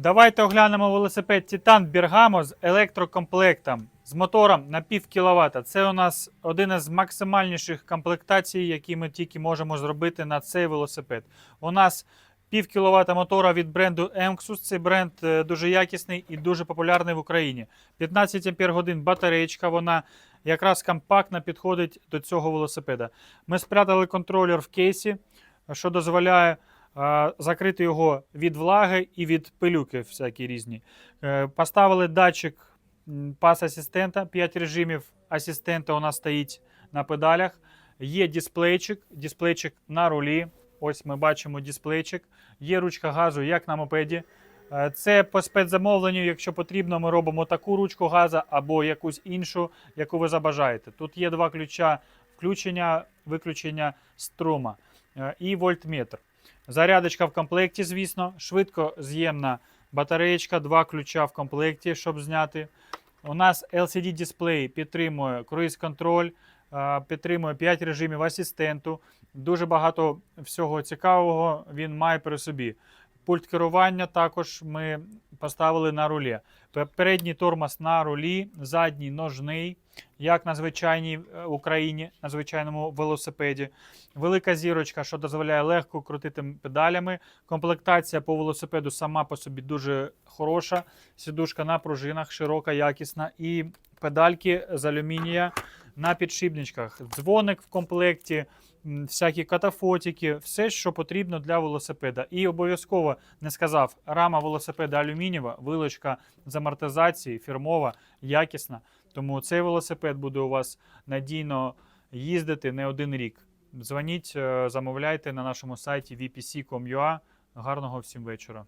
Давайте оглянемо велосипед Titan Bergamo з електрокомплектом з мотором на пів кіловата. Це у нас один із максимальніших комплектацій, які ми тільки можемо зробити на цей велосипед. У нас пів кіловата мотора від бренду Emxus. Цей бренд е, дуже якісний і дуже популярний в Україні. 15 ампер годин батареєчка. Вона якраз компактно підходить до цього велосипеда. Ми спрятали контролер в кейсі, що дозволяє закрити його від влаги і від пилюки всякі різні. Е, Поставили датчик пас асистента, 5 режимів асистента у нас стоїть на педалях. Є дисплейчик, дисплейчик на рулі. Ось ми бачимо дисплейчик. Є ручка газу, як на мопеді. Е, Це по спецзамовленню, якщо потрібно, ми робимо таку ручку газу або якусь іншу, яку ви забажаєте. Тут є два ключа включення, виключення струма е, і вольтметр. Зарядочка в комплекті, звісно, швидко з'ємна батареєчка, два ключа в комплекті, щоб зняти. У нас LCD дисплей підтримує круїз-контроль, е, підтримує 5 режимів асистенту. Дуже багато всього цікавого він має при собі. Пульт керування також ми поставили на рулі. Передній тормоз на рулі, задній ножний, як на звичайній е, Україні, на звичайному велосипеді. Велика зірочка, що дозволяє легко крутити педалями. Комплектація по велосипеду сама по собі дуже хороша. Сідушка на пружинах, широка, якісна. І педальки з алюмінія на підшипничках. Дзвоник в комплекті, всякі катафотики, все, що потрібно для велосипеда. І обов'язково не сказав, рама велосипеда алюмінієва, вилочка з амортизації, фірмова, якісна. Тому цей велосипед буде у вас надійно їздити не один рік. Дзвоніть, е, замовляйте на нашому сайті vpc.com.ua. Гарного всім вечора.